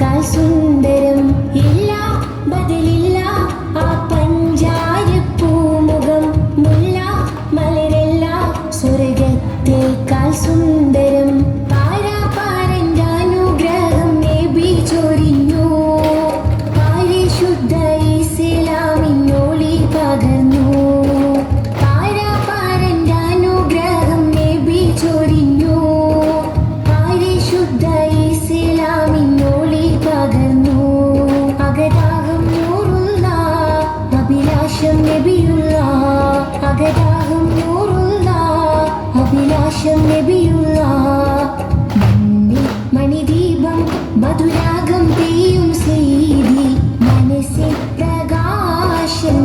കാൽ സുന്ദരം മതദാഹം നൂറുള്ള അഭിലാഷം നബിയുള്ള മണിദീപം മധുരാഗം പെയ്യും സീതി മനസ്സിൽ പ്രകാശം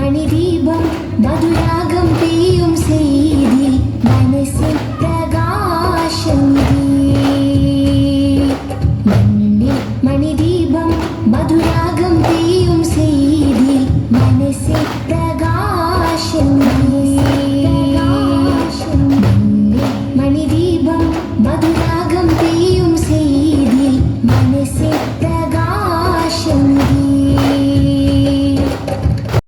മണിദീപം മധുരാഗം പെയ്യും സീതി